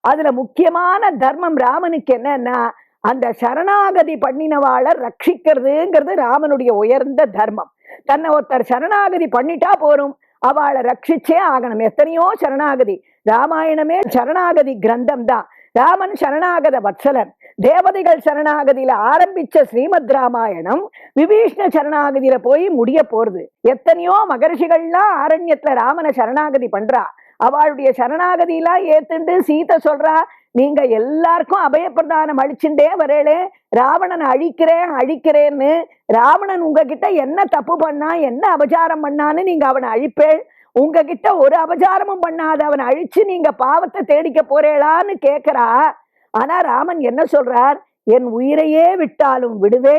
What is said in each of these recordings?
அதுல முக்கியமான தர்மம் ராமனுக்கு என்னன்னா அந்த சரணாகதி பண்ணினவாளை ரட்சிக்கிறதுங்கிறது ராமனுடைய உயர்ந்த தர்மம். தன்னை ஒருத்தர் சரணாகதி பண்ணிட்டா போரும் அவளை ரட்சிச்சே ஆகணும். எத்தனையோ சரணாகதி. ராமாயணமே சரணாகதி கிரந்தம் தான். ராமன் சரணாகத வத்சலன். தேவதைகள் சரணாகதியில ஆரம்பிச்ச ஸ்ரீமத் ராமாயணம் விபீஷ்ண சரணாகதியில போய் முடிய போறது. எத்தனையோ மகர்ஷிகள்லாம் ஆரண்யத்துல ராமனை சரணாகதி பண்றா. அவளுடைய சரணாகதியெல்லாம் ஏத்துண்டு சீதை சொல்றா நீங்க எல்லாருக்கும் அபயப்பிரதானம் அழிச்சுட்டே வரேளே ராவணனை அழிக்கிறேன் அழிக்கிறேன்னு. ராவணன் உங்ககிட்ட என்ன தப்பு பண்ணா என்ன அபச்சாரம் பண்ணான்னு நீங்க அவனை அழிப்பேள். உங்ககிட்ட ஒரு அபச்சாரமும் பண்ணாத அவனை அழிச்சு நீங்க பாவத்தை தேடிக்க போறேளான்னு கேட்கறா ஆனா ராமன் என்ன சொல்றார் என் உயிரையே விட்டாலும் விடுவே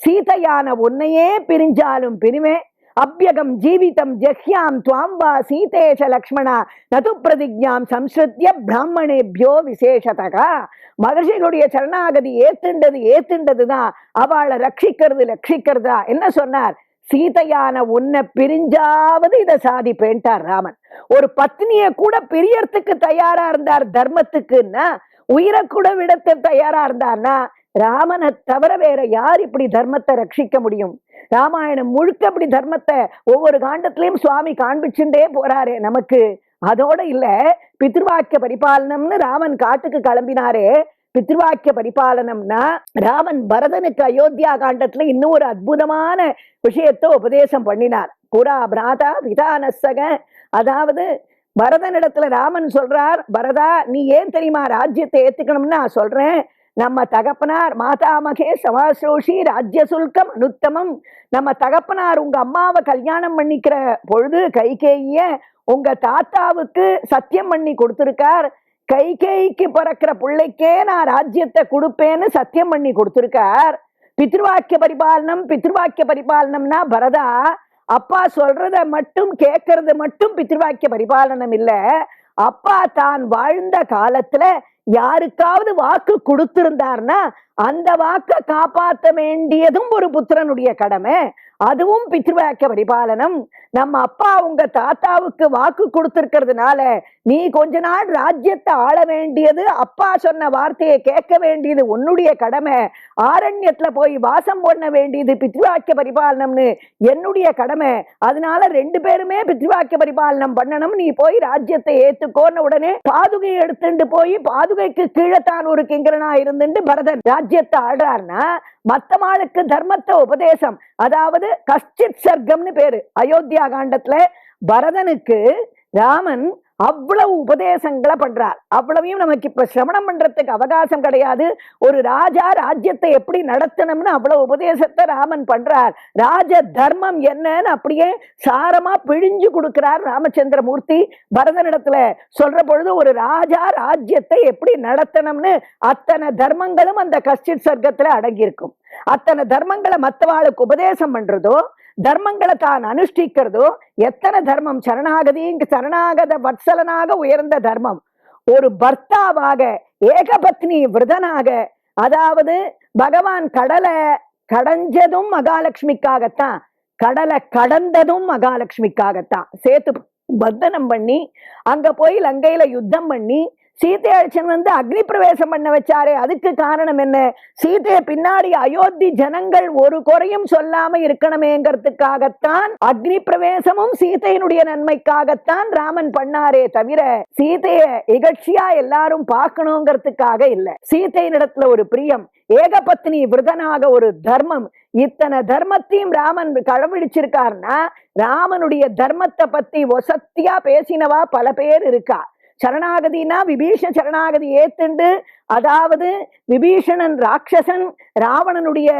சீதையான உன்னையே பிரிஞ்சாலும் பிரிவேன். அபியகம் ஜீவிதம் ஜஹ்யாம் துவாம்பா சீதேஷ லக்ஷ்மணா நது பிரதிஜாம் சம்ஸ்ருத்திய பிராமணேபியோ விசேஷதகா மகர்ஷிகளுடைய சரணாகதி ஏத்துண்டது ஏத்துண்டதுதான் அவளை ரட்சிக்கிறது ரட்சிக்கிறதா என்ன சொன்னார்? சீதையான உன்னை பிரிஞ்சாவது இதை சாதிப்பேன்ட்டார் ராமன். ஒரு பத்னியை கூட பிரியறதுக்கு தயாரா இருந்தார் தர்மத்துக்குன்னா உயிரை கூட விடத்த தயாரா இருந்தார்னா ராமனை தவிர வேற யார் இப்படி தர்மத்தை ரட்சிக்க முடியும்? ராமாயணம் முழுக்க அப்படி தர்மத்தை ஒவ்வொரு காண்டத்திலையும் சுவாமி காண்பிச்சுட்டே போறாரே நமக்கு. அதோட இல்ல பித்ருவாக்கிய பரிபாலனம்னு ராமன் காட்டுக்கு கிளம்பினாரே. பித்ருவாக்கிய பரிபாலனம்னா ராமன் பரதனுக்கு அயோத்தியா காண்டத்துல இன்னும் ஒரு அற்புதமான விஷயத்தை உபதேசம் பண்ணினார். புரா பிராதா விதானசக அதாவது பரதனிடத்துல ராமன் சொல்றார் பரதா நீ ஏன் தெரியுமா ராஜ்யத்தை ஏத்துக்கணும்னு நான் சொல்றேன். நம்ம தகப்பனார் மாதாமகே சமாசோஷி ராஜ்ய சுல்கம் அனுத்தமம். நம்ம தகப்பனார் உங்க அம்மாவை கல்யாணம் பண்ணிக்கிற பொழுது கைகேய உங்க தாத்தாவுக்கு சத்தியம் பண்ணி கொடுத்துருக்கார். கைகேய்க்கு பிறக்கிற பிள்ளைக்கே நான் ராஜ்யத்தை கொடுப்பேன்னு சத்தியம் பண்ணி கொடுத்துருக்கார். பித்ருவாக்கிய பரிபாலனம் பித்ருவாக்கிய பரிபாலனம்னா பரதா அப்பா சொல்றத மட்டும் கேட்கறது மட்டும் பித்ருவாக்கிய பரிபாலனம் இல்லை. அப்பா தான் வாழ்ந்த காலத்துல யாருக்காவது வாக்கு கொடுத்திருந்தார்னா அந்த வாக்கை காப்பாற்ற வேண்டியதும் ஒரு புத்திரனுடைய கடமை. அதுவும் பித்ருவாக்க பரிபாலனம். நம்ம அப்பா உங்க தாத்தாவுக்கு வாக்கு கொடுத்திருக்கிறதுனால நீ கொஞ்ச நாள் ராஜ்யத்தை ஆள வேண்டியது அப்பா சொன்ன வார்த்தையை கேட்க வேண்டியது உன்னுடைய கடமை. ஆரண்யத்துல போய் வாசம் பண்ண வேண்டியது பித்ருவாக்கிய பரிபாலனம்னு என்னுடைய கடமை. அதனால ரெண்டு பேருமே பித்ருவாக்கிய பரிபாலனம் பண்ணணும். நீ போய் ராஜ்யத்தை ஏத்துக்கோன்னு உடனே பாதுகையை எடுத்துட்டு போய் பாதுகைக்கு கீழே தான் ஒரு கிங்கரனா இருந்துட்டு பரதன் ராஜ்யத்தை ஆடுறாருன்னா மத்தமாளுக்கு தர்மத்தை உபதேசம். அதாவது கஷ்டித் சர்க்கம்னு பேரு. அயோத்தியா காண்டத்துல பரதனுக்கு ராமன் அவ்வளவு உபதேசங்களை பண்றார். அவ்வளவையும் நமக்கு இப்ப சிரவணம் பண்றதுக்கு அவகாசம் கிடையாது. ஒரு ராஜா ராஜ்யத்தை எப்படி நடத்தணும்னு அவ்வளவு உபதேசத்தை ராமன் பண்றார். ராஜ தர்மம் என்னன்னு அப்படியே சாரமா பிழிஞ்சு கொடுக்கிறார் ராமச்சந்திரமூர்த்தி. பரதனிடத்துல சொல்ற பொழுது ஒரு ராஜா ராஜ்யத்தை எப்படி நடத்தணும்னு அத்தனை தர்மங்களும் அந்த கஷ்டித் சர்க்கத்துல அடங்கியிருக்கும். அத்தனை தர்மங்களை மத்தவாளுக்கு உபதேசம் பண்றதோ தர்மங்களை தான் அனுஷ்டிக்கிறதோ எத்தனை தர்மம்? சரணாகதி சரணாகத வத்சலனாக உயர்ந்த தர்மம். ஒரு பர்த்தாவாக ஏகபத்னி விரதனாக அதாவது பகவான் கடலை கடைஞ்சதும் மகாலட்சுமிக்காகத்தான் கடலை கடந்ததும் மகாலட்சுமிக்காகத்தான். சேர்த்து பந்தனம் பண்ணி அங்க போய் லங்கையில யுத்தம் பண்ணி சீதை அழிச்சன் வந்து அக்னி பிரவேசம் பண்ண வச்சாரே அதுக்கு காரணம் என்ன? சீதையை பின்னாடி அயோத்தி ஜனங்கள் ஒரு குறையும் சொல்லாம இருக்கணுமேங்கிறதுக்காகத்தான் அக்னி பிரவேசமும் சீதையினுடைய நன்மைக்காகத்தான் ராமன் பண்ணாரே தவிர சீதைய இகழ்ச்சியா எல்லாரும் பார்க்கணுங்கிறதுக்காக இல்ல. சீதையினிடத்துல ஒரு பிரியம் ஏகபத்னி விரதனாக ஒரு தர்மம். இத்தனை தர்மத்தையும் ராமன் கடைபிடிச்சிருக்காருன்னா ராமனுடைய தர்மத்தை பத்தி ஒசத்தியா பேசினவா பல பேர் இருக்கா? சரணாகதினா விபீஷண சரணாகதி ஏத்துண்டு அதாவது விபீஷணன் ராட்சசன் ராவணனுடைய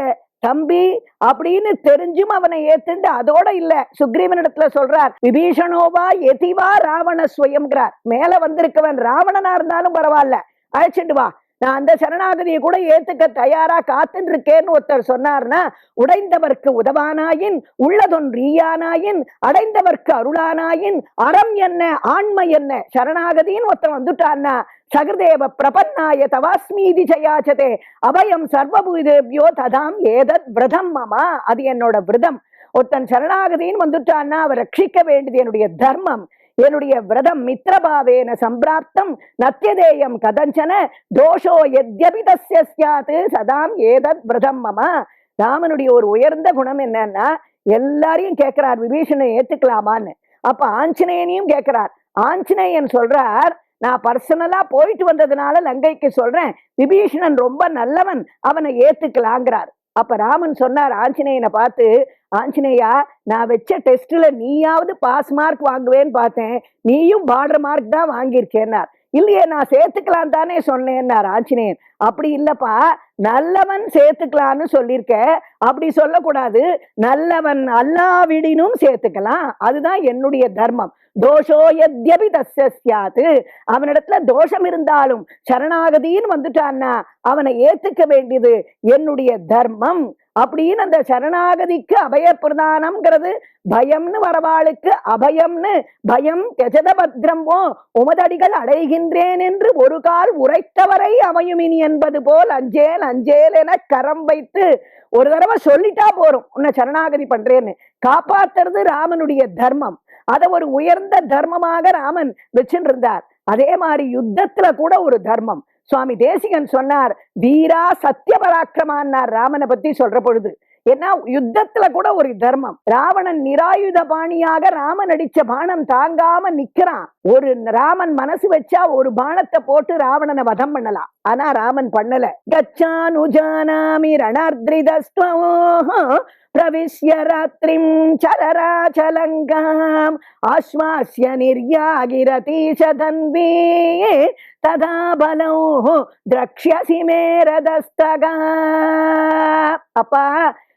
தம்பி அப்படின்னு தெரிஞ்சும் அவனை ஏத்துண்டு அதோட இல்ல. சுக்ரீவனிடத்துல சொல்றார் விபீஷணோவா எதிவா ராவண சுயம்ங்கிறார் மேல வந்திருக்கவன் ராவணனா இருந்தாலும் பரவாயில்ல. அழைச்சிட்டு வா. நான் அந்த சரணாகதியை கூட ஏத்துக்க தயாரா காத்துன்னு இருக்கேன்னு ஒருத்தர் சொன்னார்னா உடைந்தவர்க்கு உதவானாயின் உள்ளதொன்றீயானாயின் அடைந்தவர்க்கு அருளானாயின் அறம் என்ன ஆண்மை என்ன சரணாகதின்னு ஒருத்தன் வந்துட்டான்னா சகதேவ பிரபன்னாய தவாஸ்மீதி ஜயாச்சதே அபயம் சர்வபூதேபியோ ததாம் ஏதத் விரதம் மமா அது என்னோட விரதம். ஒருத்தன் சரணாகதின்னு வந்துட்டான்னா அவர் ரட்சிக்க வேண்டியது என்னுடைய தர்மம். என்னுடைய விரதம் மித்ரபாவேன சம்பிராப்தம் நத்தியதேயம் கதஞ்சன தோஷோ எத்யபி தஸ்ய ஸ்யாத் சதாம் ஏதத் விரதம் மம. ராமனுடைய ஒரு உயர்ந்த குணம் என்னன்னா எல்லாரையும் கேட்கிறார் விபீஷனை ஏத்துக்கலாமான்னு. அப்ப ஆஞ்சநேயனையும் கேட்கிறார். ஆஞ்சநேயன் சொல்றார் நான் பர்சனலா போயிட்டு வந்ததுனால லங்கைக்கு சொல்றேன் விபீஷணன் ரொம்ப நல்லவன் அவனை ஏத்துக்கலாங்கிறார். அப்ப ராமன் சொன்னார் ஆஞ்சநேயனை பார்த்து ஆஞ்சநேயா நான் வச்ச டெஸ்ட்ல நீயாவது பாஸ் மார்க் வாங்குவேன்னு பார்த்தேன். நீயும் பார்டர் மார்க் தான் வாங்கியிருக்கேன்னார். இல்லையே நான் சேர்த்துக்கலாம் தானே சொன்னேன்னார் ஆஞ்சநேயன். அப்படி இல்லப்பா நல்லவன் சேர்த்துக்கலான்னு சொல்லியிருக்க. அப்படி சொல்லக்கூடாது. நல்லவன் அல்லாவிடினும் சேர்த்துக்கலாம். அதுதான் என்னுடைய தர்மம். தோஷோ எத்யபி தஸ்ய சியாத்து அவனிடத்துல தோஷம் இருந்தாலும் சரணாகதின்னு வந்துட்டான்னா அவனை ஏத்துக்க வேண்டியது என்னுடைய தர்மம். அப்படின்னு அந்த சரணாகதிக்கு அபய பிரதானம்ங்கிறது பயம்னு வரவாளுக்கு அபயம்னு பயம் கெஜத பத்ரம்போ உமதடிகள் அடைகின்றேன் என்று ஒரு கால் உரைத்தவரை அமையுமினி என்பது போல் அஞ்சேல் அஞ்சேல் என கரம் வைத்து ஒரு தடவை சொல்லிட்டா போறோம் உன்னை சரணாகதி பண்றேன்னு. காப்பாத்துறது ராமனுடைய தர்மம். அதை ஒரு உயர்ந்த தர்மமாக ராமன் வச்சுட்டு இருந்தார் அதே மாதிரி யுத்தத்துல கூட ஒரு தர்மம். சுவாமி தேசிகன் சொன்னார் வீரா சத்திய பராக்கிரமான்னார் ராமனை பத்தி சொல்ற பொழுது. ஏன்னா யுத்தத்துல கூட ஒரு தர்மம். ராவணன் நிராயுத பாணியாக ராமன் அடிச்ச பானம் தாங்காம நிக்கிறான். ஒரு ராமன் மனசு வச்சா ஒரு பானத்தை போட்டு ராவணனை வதம் பண்ணலாம். ஆனா ராமன் பண்ணல. கச்சானுஜானாமி பிரவிஷ்ய ராத்திரிம் சரராச்சலங்காம் ஆஸ்வாஸ்ய நிர்யாகிரதீஷ தன்வே ததா பலோ திரக்ஷசி மேரதஸ்தகா அப்பா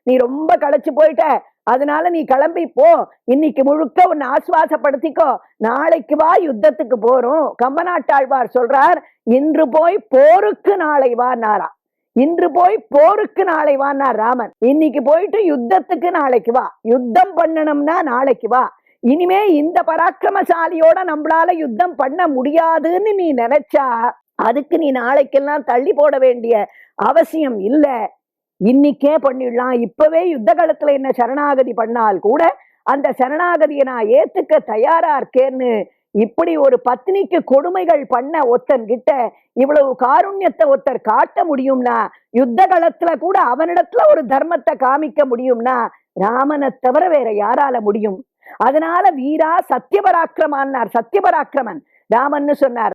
நீ ரொம்ப களைச்சு போயிட்ட. அதனால நீ கிளம்பி போ. இன்னைக்கு முழுக்க உன்னை ஆஸ்வாசப்படுத்திக்கோ. நாளைக்கு வா யுத்தத்துக்கு போறோம். கம்பநாட்டாழ்வார் சொல்றார் இன்று போய் போருக்கு நாளை வா நாரா இன்று போய் போருக்கு நாளை வானா ராமன். இன்னைக்கு போயிட்டு யுத்தத்துக்கு நாளைக்கு வா. யுத்தம் பண்ணணும்னா நாளைக்கு வா. இனிமே இந்த பராக்கிரமசாலியோட நம்மளால யுத்தம் பண்ண முடியாதுன்னு நீ நினைச்சா அதுக்கு நீ நாளைக்கெல்லாம் தள்ளி போட வேண்டிய அவசியம் இல்லை. இன்னைக்கே பண்ணிடலாம். இப்பவே யுத்த காலத்துல என்ன சரணாகதி பண்ணால் கூட அந்த சரணாகதியை நான் ஏத்துக்க தயாரா இருக்கேன்னு இப்படி ஒரு பத்னிக்கு கொடுமைகள் பண்ண ஒருத்தன் கிட்ட இவ்வளவு காருண்யத்தை ஒருத்தர் காட்ட முடியும்னா யுத்த காலத்துல கூட அவனிடத்துல ஒரு தர்மத்தை காமிக்க முடியும்னா ராமனை தவிர வேற யாரால முடியும்? அதனால வீரா சத்தியபராக்கிரமான்னார் சத்தியபராக்கிரமன். ராமன்னு சொன்னார்.